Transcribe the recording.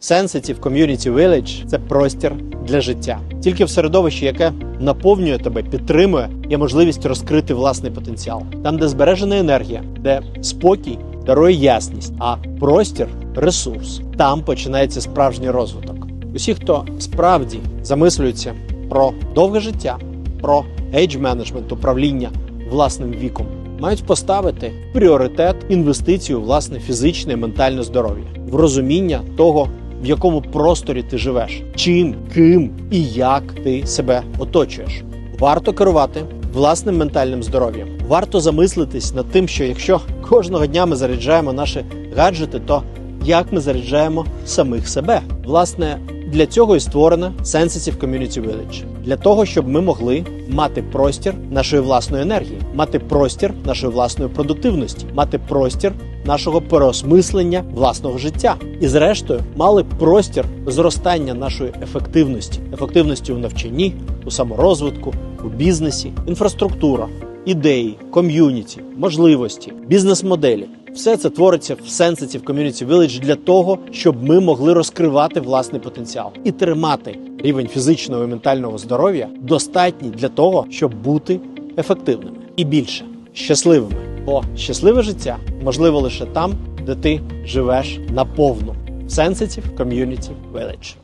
Sensitive Community Village – це простір для життя. Тільки в середовищі, яке наповнює тебе, підтримує, є можливість розкрити власний потенціал. Там, де збережена енергія, де спокій дарує ясність, а простір ресурс. Там починається справжній розвиток. Усі, хто справді замислюється про довге життя, про ейдж менеджмент, управління власним віком, мають поставити пріоритет інвестицію власне фізичне і ментальне здоров'я, в розуміння того, в якому просторі ти живеш, чим, ким і як ти себе оточуєш. Варто керувати власним ментальним здоров'ям. Варто замислитись над тим, що якщо кожного дня ми заряджаємо наші гаджети, то як ми заряджаємо самих себе. Власне, для цього і створена Sensitive Community Village. Для того, щоб ми могли мати простір нашої власної енергії, мати простір нашої власної продуктивності, мати простір нашого переосмислення власного життя. І зрештою мали простір зростання нашої ефективності, ефективності у навчанні, у саморозвитку, у бізнесі, інфраструктура, ідеї, ком'юніті, можливості, бізнес-моделі. Все це твориться в Sensitive Community Village для того, щоб ми могли розкривати власний потенціал і тримати рівень фізичного і ментального здоров'я достатній для того, щоб бути ефективними і більше щасливими. Бо щасливе життя можливо лише там, де ти живеш наповну. Sensitive Community Village.